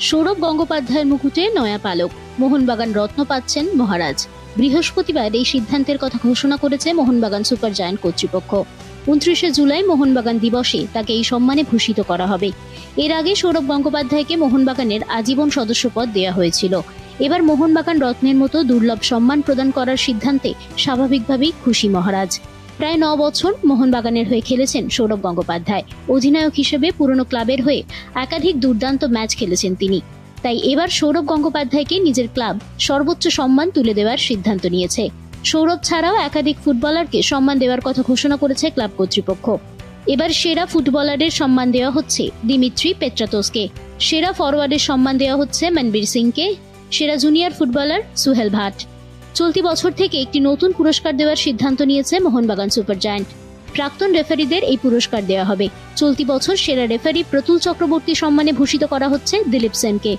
সৌরভ গঙ্গোপাধ্যায়ের মুকুটে নয়া পালক। মোহনবাগান রত্ন পাচ্ছেন মহারাজ। বৃহস্পতিবার এই সিদ্ধান্তের কথা ঘোষণা করেছে মোহনবাগান সুপার জায়ান্ট কর্তৃপক্ষ। উনত্রিশে জুলাই মোহনবাগান দিবসে তাকে এই সম্মানে ভূষিত করা হবে। এর আগে সৌরভ গঙ্গোপাধ্যায়কে মোহনবাগানের আজীবন সদস্যপদ দেওয়া হয়েছিল। এবার মোহনবাগান রত্নের মতো দুর্লভ সম্মান প্রদান করার সিদ্ধান্তে স্বাভাবিকভাবেই খুশি মহারাজ। প্রায় ন বছর মোহনবাগানের হয়ে খেলেছেন সৌরভ গঙ্গোপাধ্যায়। অধিনায়ক হিসেবে পুরনো ক্লাবের হয়ে একাধিক দুর্দান্ত ম্যাচ খেলেছেন তিনি। তাই এবার সৌরভ গঙ্গোপাধ্যায়কে নিজের ক্লাব সর্বোচ্চ সম্মান তুলে দেওয়ার সিদ্ধান্ত নিয়েছে। সৌরভ ছাড়াও একাধিক ফুটবলারকে সম্মান দেওয়ার কথা ঘোষণা করেছে ক্লাব কর্তৃপক্ষ। এবার সেরা ফুটবলারের সম্মান দেওয়া হচ্ছে দিমিত্রি পেট্রাতোসকে সেরা ফরওয়ার্ডের সম্মান দেওয়া হচ্ছে মনবীর সিংকে। সেরা জুনিয়র ফুটবলার সুহেল ভাট। চলতি বছর থেকে একটি নতুন পুরস্কার দেওয়ার সিদ্ধান্ত নিয়েছে মোহনবাগান সুপার জায়ান্ট। প্রাক্তন রেফারিদের এই পুরস্কার দেওয়া হবে। চলতি বছর সেরা রেফারি প্রতুল চক্রবর্তী সম্মানে ভূষিত করা হচ্ছে দিলীপ সেনকে।